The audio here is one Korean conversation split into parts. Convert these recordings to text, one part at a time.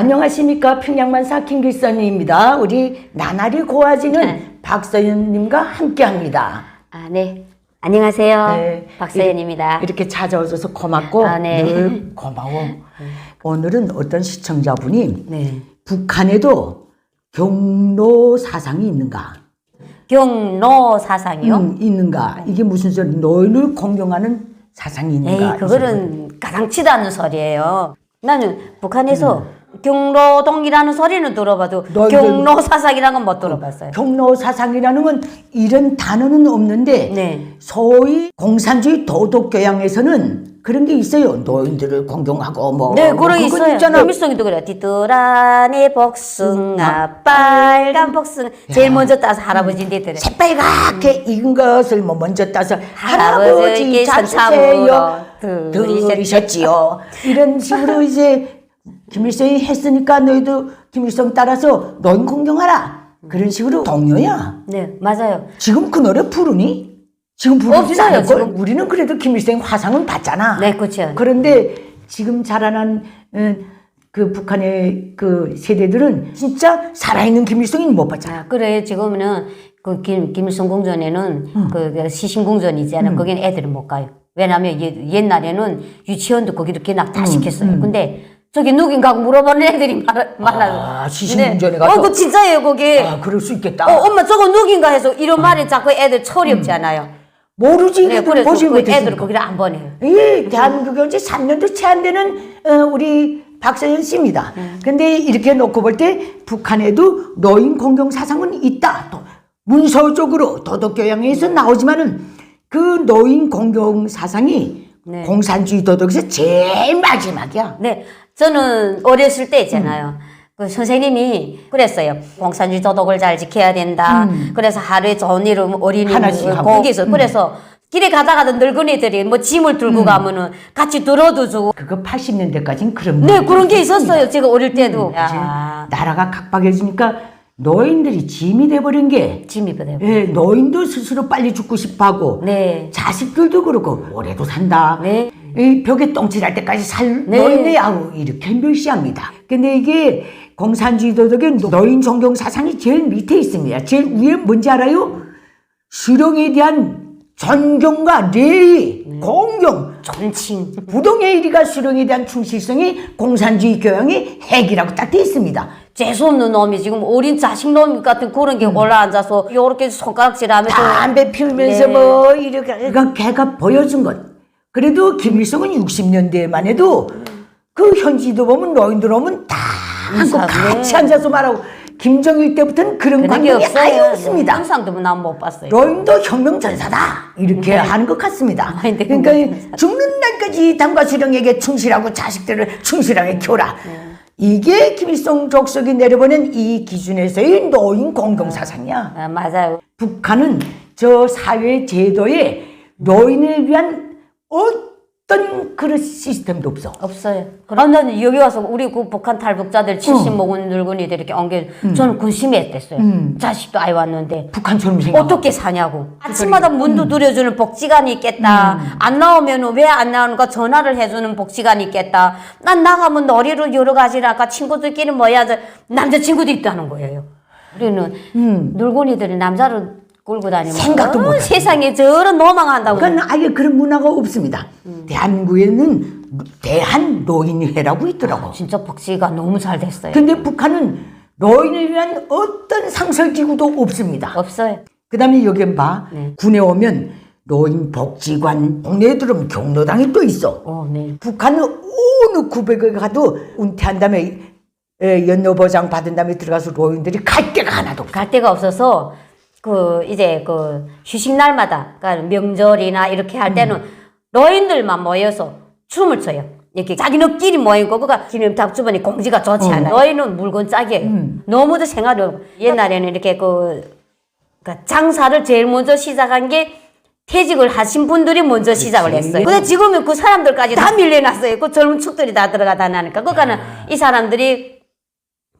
안녕하십니까 평양만사 김길선입니다. 우리 나날이 고와지는 네. 박서연님과 함께합니다. 아, 네. 안녕하세요. 네. 박서연입니다. 이렇게 찾아오셔서 고맙고 아, 네. 늘 고마워. 오늘은 어떤 시청자분이 네. 북한에도 경로 사상이 있는가? 경로 사상이요? 음, 있는가? 이게 무슨 소리? 노인을 공경하는 사상이 에이, 있는가? 그거는 가당치도 않은 소리예요. 나는 북한에서 경로동이라는 소리는 들어봐도 너희들- 경로 사상이라는 건 못 들어봤어요. 경로 사상이라는 건 이런 단어는 없는데 네. 소위 공산주의 도덕 교양에서는 그런 게 있어요. 노인들을 공경하고 뭐 네, 뭐 그런 게 있어요. 있잖아. 김일성이도 그래요. 띠뚜라니 복숭아, 빨간 복숭아. 제일 먼저 따서 할아버지인데 새빨갛게 익은 것을 뭐 먼저 따서 할아버지. 들이셨- 들이셨지요. 이런 식으로 이제 김일성이 했으니까 너희도 김일성 따라서 노인 공경하라. 그런 식으로 동료야. 네, 맞아요. 지금 그 노래 부르니? 지금 부르지 없어요, 않을 걸. 지금. 우리는 그래도 김일성 화상은 봤잖아. 네, 그렇죠. 그런데 지금 자라난 어, 그 북한의 그 세대들은 진짜 살아있는 김일성이 못 봤잖아. 아, 그래 지금은 그 김, 김일성 궁전에는 그, 그 시신궁전 있잖아요. 거기는 애들은 못 가요. 왜냐하면 옛, 옛날에는 유치원도 거기도 견학 다 시켰어요. 근데 저기 누군가 물어보는 애들이 많아. 많아요. 아, 시신궁전에 가서? 어, 그 진짜예요, 거기. 아, 그럴 수 있겠다. 어, 엄마 저거 누군가 해서 이런 말에 자꾸 애들 철이 없지 않아요. 모르지. 네, 애들 그래서 보지 그 못했으니까. 거기를 안 보내요. 이 대한민국에 이제 3년도 채 안 되는 어, 우리 박서연 씨입니다. 근데 이렇게 놓고 볼 때 북한에도 노인 공경 사상은 있다. 또 문서적으로 도덕 교양에서 나오지만은 그 노인 공경 사상이 네. 공산주의 도덕에서 제일 마지막이야. 네, 저는 어렸을 때 있잖아요. 그 선생님이 그랬어요. 공산주의 도덕을 잘 지켜야 된다. 그래서 하루에 좋은 일은 어린이 하나씩 하고. 거기서 그래서 길에 가다가도 늙은이들이 뭐 짐을 들고 가면은 같이 들어도 주고. 그거 80년대까지는 그런 네, 그런 게. 있었어요. 제가 어릴 때도. 야, 나라가 각박해지니까 노인들이 짐이 돼버린 게 짐이 되고. 예, 노인도 스스로 빨리 죽고 싶어하고 네. 자식들도 그렇고 오래도 산다. 네. 이 벽에 똥칠할 때까지 살 네. 노인네 아우 이렇게 멸시합니다. 근데 이게 공산주의 도덕의 노인 존경 사상이 제일 밑에 있습니다. 제일 위에 뭔지 알아요? 수령에 대한 존경과礼, 네. 공경, 존칭. 부동의 일이가 수령에 대한 충실성이 공산주의 교양의 핵이라고 딱 돼 있습니다. 재수없는 놈이 지금 어린 자식 놈 같은 그런 게 올라앉아서 요렇게 손가락질하면서 담배 피우면서 네. 뭐 이렇게 그러니까 걔가 보여준 것. 그래도 김일성은 60년대에만 해도 그 현지도 보면 노인들 오면 다 인사, 같이 네. 앉아서 말하고 김정일 때부터는 그런 그런 게 관계가 없어요. 아예 없습니다. 항상도 난못 봤어요. 노인도 혁명 전사다 이렇게 하는 것 같습니다. 네. 근데 그러니까. 죽는 날까지 당과 수령에게 충실하고 자식들을 충실하게 키워라. 네. 이게 김일성 족속이 내려보낸 이 기준에서의 노인 공경 사상이야. 아, 맞아요. 북한은 저 사회 제도에 노인을 위한 어떤 그런 시스템도 없어. 없어요. 아, 나는 여기 와서 우리 그 북한 탈북자들 70 먹은 늙은이들 이렇게 엉겨, 저는 근심이 했댔어요. 자식도 아이 왔는데. 북한처럼 생각. 어떻게 사냐고. 아침마다 문도 두려주는 복지관이 있겠다. 안 나오면 왜 안 나오는가 전화를 해주는 복지관이 있겠다. 난 나가면 놀이를 여러 가지를 아까 친구들끼리 뭐야, 저 남자친구도 있다는 거예요. 우리는 늙은이들이 남자를 끌고 다니면 생각도 어, 못. 세상에 저런 노망한다고. 그러니까 아예 그런 문화가 없습니다. 대한민국에는 대한 노인회라고 있더라고. 진짜 복지가 너무 잘 됐어요. 근데 북한은 노인을 위한 어떤 상설기구도 없습니다. 없어요. 그 다음에 여기 봐. 네. 군에 오면 노인 복지관, 동네에 들어오면 경로당이 또 있어. 어, 네. 북한은 어느 구백에 가도 은퇴한 다음에 에, 연노보장 받은 다음에 들어가서 노인들이 갈 데가 하나도 없어. 갈 데가 없어서 그 이제 그 휴식 날마다 그러니까 명절이나 이렇게 할 때는 노인들만 모여서 춤을 춰요. 이렇게 자기네끼리 모이고 그가 기념탑 주변에 공지가 좋지 않아요. 노인은 물건 짝이에요. 너무도 생활이 어려워. 옛날에는 이렇게 그, 그 장사를 제일 먼저 시작한 게 퇴직을 하신 분들이 먼저 시작을 했어요. 근데 지금은 그 사람들까지 다 밀려났어요. 그 젊은 축들이 다 들어가다 나니까. 그러니까는 이 사람들이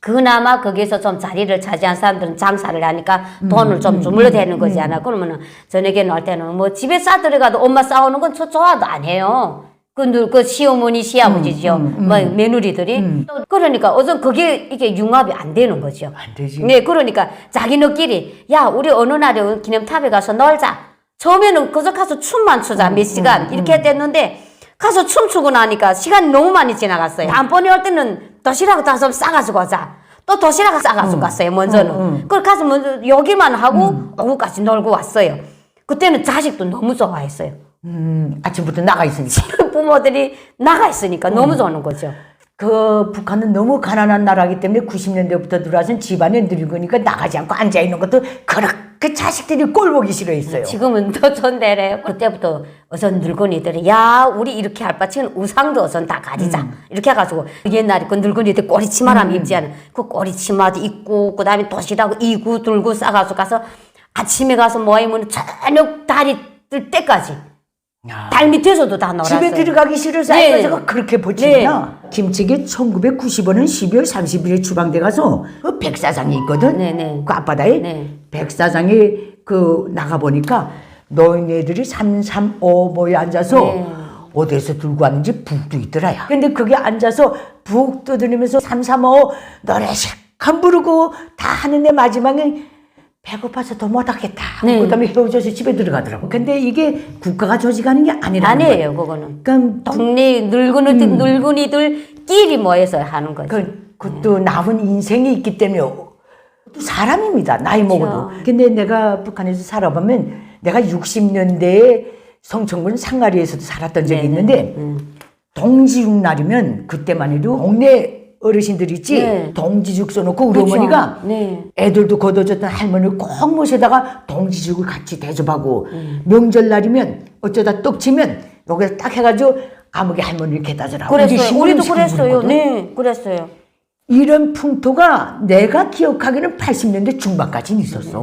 그나마 거기서 좀 자리를 차지한 사람들은 장사를 하니까 돈을 좀 주물러 대는 거지 않아. 그러면은 저녁에 놀 때는 뭐 집에 싸 들어가도 엄마 싸우는 건 저 좋아도 안 해요. 그, 누- 그 시어머니, 시아버지죠. 뭐, 며느리들이. 또 그러니까, 어떤 그게, 이게 융합이 안 되는 거죠. 안 되지. 네, 그러니까 자기네끼리 야 우리 어느 날에 기념탑에 가서 놀자. 처음에는 그저 가서 춤만 추자 몇 시간 이렇게 됐는데 가서 춤추고 나니까 시간이 너무 많이 지나갔어요. 다음번에 올 때는 도시락 다섯 싸가지고 가자. 또 도시락 싸가지고 갔어요. 먼저는. 그걸 가서 먼저 여기만 하고 오후까지 놀고 왔어요. 그때는 자식도 너무 좋아했어요. 음, 아침부터 나가 있으니까. 부모들이 나가 있으니까 너무 좋아하는 거죠. 그 북한은 너무 가난한 나라기 때문에 90년대부터 들어와서 집안에 늙으니까 나가지 않고 앉아 있는 것도 그렇게 자식들이 꼴 보기 싫어했어요. 지금은 더 좋네래. 그때부터 어선 늙은이들이 야 우리 이렇게 할 바치는 우상도 어선 다 가지자. 이렇게 해가지고 옛날에 그 늙은이들 꼬리 치마라면 입지 않은 그 꼬리 치마도 입고 그다음에 도시락 이구 들고 싸가지고 가서 아침에 가서 모이면 저녁 달이 뜰 때까지 야. 달 밑에서도 다 놀았어요. 집에 들어가기 싫어서 네. 아이가가 그렇게 버티구나. 김치기 1995년 12월 30일에 주방대 가서 그 백사장이 있거든. 네, 네. 그 앞바다에 네. 백사장에 그 나가 보니까 노인네들이 335 모여 앉아서 네. 어디서 들고 왔는지 북도 있더라야. 근데 거기 앉아서 북 두드리면서 335 노래 실컷 부르고 다 하는데 마지막에 배고파서 더 못하겠다. 네. 그다음에 헤어져서 집에 들어가더라고. 근데 이게 국가가 조직하는 게 아니라는 거야. 아니에요 그거는. 그러니까 동네 늙은이들 늙은이들끼리 모여서 하는 거죠. 그, 그것도 남은 인생이 있기 때문에 또 사람입니다. 나이 그렇죠. 먹어도. 근데 내가 북한에서 살아보면 내가 60년대에 성천군 상가리에서도 살았던 적이 네네. 있는데 동지육 날이면 그때만 해도 동네 어르신들 있지 네. 동지죽 써놓고 우리 그렇죠. 어머니가 네. 애들도 걷어줬던 할머니를 꼭 모셔다가 동지죽을 같이 대접하고 음. 명절날이면 어쩌다 떡치면 여기서 딱 해가지고 아무개 할머니를 주라고 그랬어요. 우리 우리도 그랬어요. 음식이거든. 네, 그랬어요. 이런 풍토가 내가 기억하기는 80년대 중반까지는 있었어.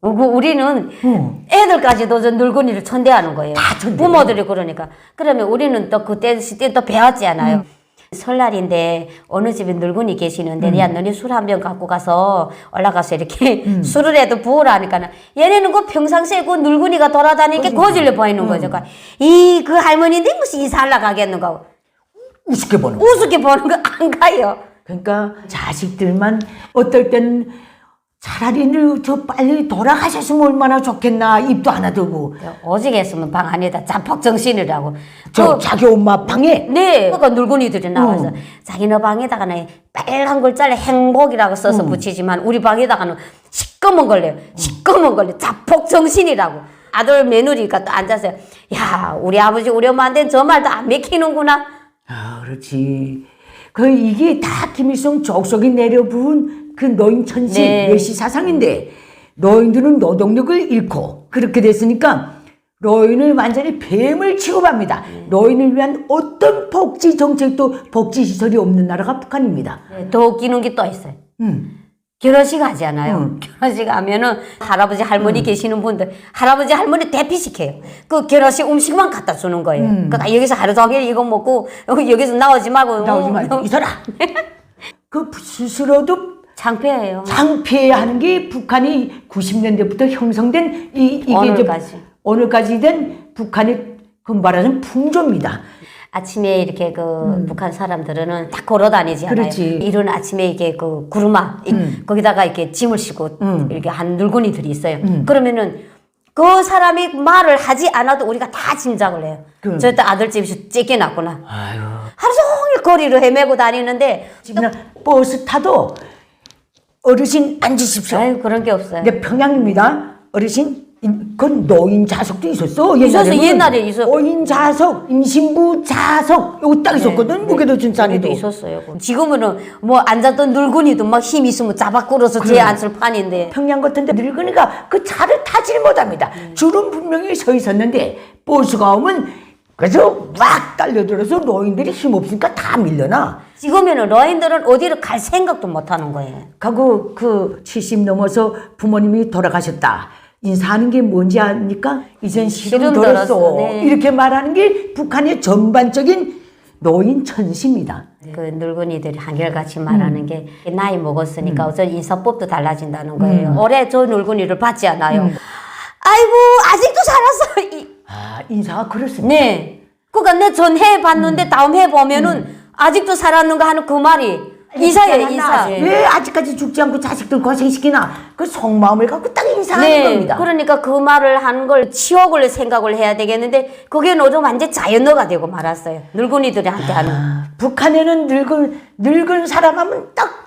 어, 그 우리는 응. 애들까지도 저 늙은이를 천대하는 거예요. 다 천대해요. 부모들이 그러니까. 그러면 우리는 또 그때 시대 또 배웠잖아요. 설날인데 어느 집에 늙은이 계시는데 야 너네 술 한 병 갖고 가서 올라가서 이렇게 술을 해도 부으라 하니까 얘네는 그 평상시에 그 늙은이가 돌아다니니까 거질러 보이는 거죠. 그러니까 이그 할머니인데 무슨 이사하려 가겠는가 우습게 보는 거. 우습게 보는 거 안 가요. 그러니까 자식들만 어떨 땐 차라리 저 빨리 돌아가셨으면 얼마나 좋겠나 입도 하나 들고 오직 했으면 방 안에다 자폭 정신이라고. 저 그 자기 엄마 방에 네. 그러니까 늙은이들이 나와서 어. 자기네 방에다가는 빨간 글자를 행복이라고 써서 음. 붙이지만 우리 방에다가는 시꺼먼 걸래요. 시꺼먼 걸래. 자폭 정신이라고. 아들 며느리가 또 앉아서 야 우리 아버지 우리 엄마한테는 저 말도 안 맥히는구나. 아 그렇지 그 이게 다 김일성 족속이 내려부은 그 노인 천시 네. 외시 사상인데 노인들은 노동력을 잃고 그렇게 됐으니까 노인을 완전히 뱀을 취급합니다. 노인을 위한 어떤 복지 정책도 복지 시설이 없는 나라가 북한입니다. 네, 더 웃기는 게 또 있어요. 음. 결혼식 하잖아요. 음. 결혼식 하면은 할아버지 할머니 계시는 분들 할아버지 할머니 대피시켜요. 그 결혼식 음식만 갖다 주는 거예요. 그러니까 여기서 하루 종일 이거 먹고 여기- 여기서 나오지 말고 나오지 어, 말고 있어라. 그 스스로도 창피해요. 창피해야 하는 게 북한이 90년대부터 형성된 이 이게 오늘까지. 오늘까지 된 북한의 그 말하자면 풍조입니다. 아침에 이렇게 그 북한 사람들은 다 걸어 다니지 않아요. 음. 그렇지. 음. 이런 아침에 이게 그 구르마 이- 거기다가 이렇게 짐을 싣고 이렇게 한 늙은이들이 있어요. 음. 그러면은 그 사람이 말을 하지 않아도 우리가 다 짐작을 해요. 그- 저때 아들 집에서 쫓겨났구나. 아유. 하루 종일 거리를 헤매고 다니는데 지금 버스 타도 어르신 앉으십시오. 아유 그런 게 없어요. 근데 평양입니다. 어르신 그건 노인 좌석도 있었어. 있었어. 옛날에 있었- 노인 좌석, 임신부 좌석 요거 딱 있었거든. 무게도 준산에도. 네. 있었어요. 지금은 뭐 앉았던 늙은이도 막힘 있으면 잡아 끌어서 제 앉을 판인데 평양 같은데 늙은이가 그 차를 타질 못합니다. 줄은 분명히 서 있었는데 버스가 오면 그래서 막 달려들어서 노인들이 힘 없으니까 다 밀려나. 지금에는 노인들은 어디를 갈 생각도 못 하는 거예요. 가고 그 70 넘어서 부모님이 돌아가셨다. 인사하는 게 뭔지 아닙니까? 이젠 시름 들었어. 네. 이렇게 말하는 게 북한의 전반적인 노인 천시입니다. 그 늙은이들이 한결같이 말하는 음. 게 나이 먹었으니까 어떤 인사법도 달라진다는 거예요. 올해 저 늙은이를 받지 않아요. 음. 아이고 아직도 살았어. 이- 아, 인사가 그렇습니다. 네. 그러니까 내 전해 봤는데 다음 해 보면은 아직도 살았는가 하는 그 말이 인사예요, 인사. 왜 아직까지 죽지 않고 자식들 고생시키나? 그 속마음을 갖고 딱 인사하는 겁니다. 그러니까 그 말을 한 걸 치욕을 생각을 해야 되겠는데 그게 요즘 완전 자연어가 되고 말았어요. 늙은이들한테 하는. 아, 북한에는 늙은 늙은 사람 하면 딱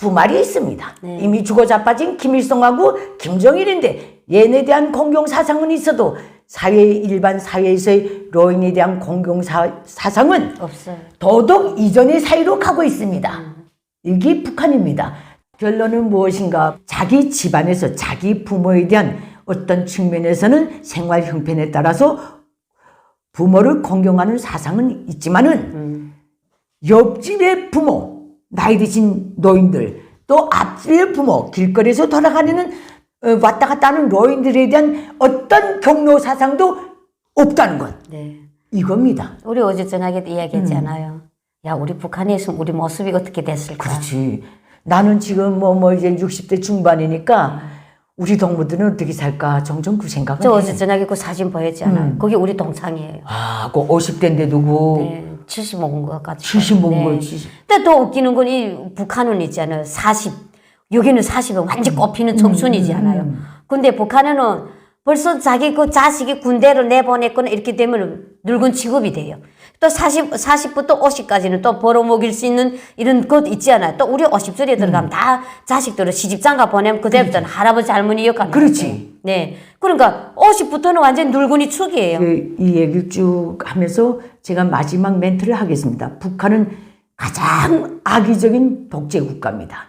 두 마리 있습니다. 네. 이미 죽어 자빠진 김일성하고 김정일인데 얘네 대한 공경 사상은 있어도 사회 일반 사회에서의 노인에 대한 공경 사, 사상은 없어요. 도덕 이전의 사회로 가고 있습니다. 이게 북한입니다. 결론은 무엇인가? 자기 집안에서 자기 부모에 대한 어떤 측면에서는 생활 형편에 따라서 부모를 공경하는 사상은 있지만은 옆집의 부모, 나이 드신 노인들, 또 앞집의 부모, 길거리에서 돌아다니는 어, 왔다 갔다 하는 노인들에 대한 어떤 경로 사상도 없다는 것. 네. 이겁니다. 우리 어제 저녁에 이야기했잖아요. 야, 우리 북한에 있으면 우리 모습이 어떻게 됐을까? 그렇지. 나는 지금 뭐, 뭐 이제 60대 중반이니까 우리 동무들은 어떻게 살까 종종 그 생각을 저 해. 어제 저녁에 그 사진 보였잖아요. 거기 우리 동창이에요. 아, 그 50대인데도 그 네, 70 먹은 것 같아요. 70 먹은 네. 걸 70. 근데 더 웃기는 건 이 북한은 있잖아요. 40. 여기는 40은 완전 꼽히는 청순이지 않아요. 근데 북한에는 벌써 자기 그 자식이 군대를 내보냈거나 이렇게 되면 늙은 취급이 돼요. 또 40, 40부터 50까지는 또 벌어먹일 수 있는 이런 것 있지 않아요. 또 우리 50절에 들어가면 다 자식들을 시집장가 보내면 그때부터는 할아버지 할머니 역할. 그렇지. 네. 그러니까 50부터는 완전 늙은이 축이에요. 그, 이 얘기를 쭉 하면서 제가 마지막 멘트를 하겠습니다. 북한은 가장 악의적인 독재 국가입니다.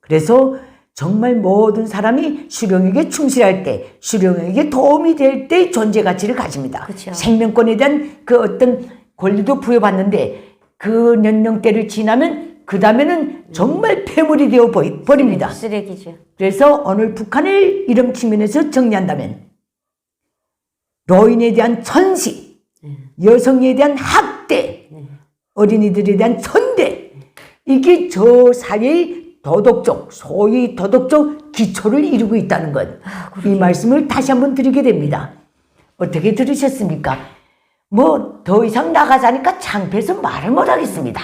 그래서 정말 모든 사람이 수령에게 충실할 때, 수령에게 도움이 될 때 존재 가치를 가집니다. 그쵸. 생명권에 대한 그 어떤 권리도 부여받는데 그 연령대를 지나면 그 다음에는 정말 폐물이 되어 버립니다. 쓰레기죠. 그래서 오늘 북한을 이런 측면에서 정리한다면 노인에 대한 천시, 여성에 대한 학대, 어린이들에 대한 천대 이게 저 사회의 도덕적, 소위 도덕적 기초를 이루고 있다는 것. 이 말씀을 다시 한번 드리게 됩니다. 어떻게 들으셨습니까? 뭐 더 이상 나가자니까 창피해서 말을 못 하겠습니다.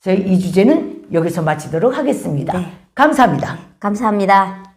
저희 이 주제는 여기서 마치도록 하겠습니다. 감사합니다. 감사합니다.